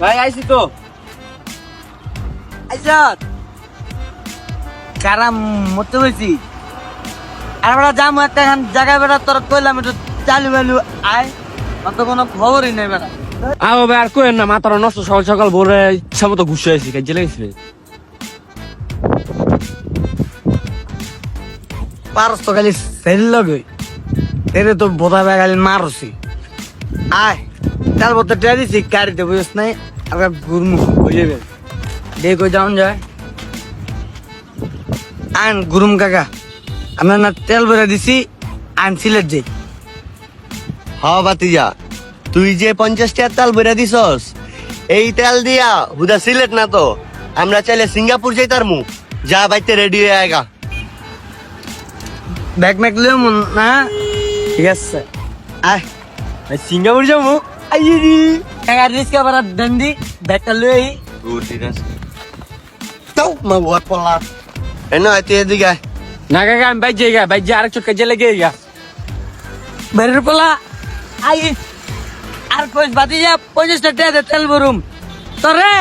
ভাই আইছি তো। আইসত কারাম মতে বলছি আর বেড়া যাম একটা খান জায়গায় বেড়া তোর কইলাম একটু চালু বালু আয়। আমার তো কোনো খবরই নেই বেড়া আও ভাই আর কোয়েন না মাথার নষ্ট সকাল সকাল ভোরে ইচ্ছা মতো ঘুষে আইছি কাজে লাগছে। পারস তো খালি সেল লগে। এরে তো বোধা খালি মারছি। আয়। তার বলতে দিছি গাড়িতে বুঝিস নাই? আর ঘুরমু হয়ে যাবে দিয়ে কই যাওন যায়? আইন গুরুম কাকা। আমরা না তেল বেড়ে দিছি আইন সিলেট যাই। হ বাতিজা তুই যে পঞ্চাশ টাকার তেল ভরে দিছস এই তেল দিয়া হুদা সিলেট না তো আমরা চাইলে সিঙ্গাপুর যাইতার মু যা বাইতে রেডি হয়ে আয়গা ব্যাগ ম্যাগ লিও না? ঠিক আছে। আয় সিঙ্গাপুর যাব। আইয়ে দি কাকা রিস্কা বারা ডন্ডি ব্যাগটা লই তাও মা বুয়ার পলা। এনো আইতে এদিকে। না কাকা আমি বাইক যাই গা বাইক যাই আরেক চোট কাজে লেগে গা। বেরের পোলা আই আর কইস বাতি যা পঞ্চাশটা টিয়া দে তেল বরুম তোরে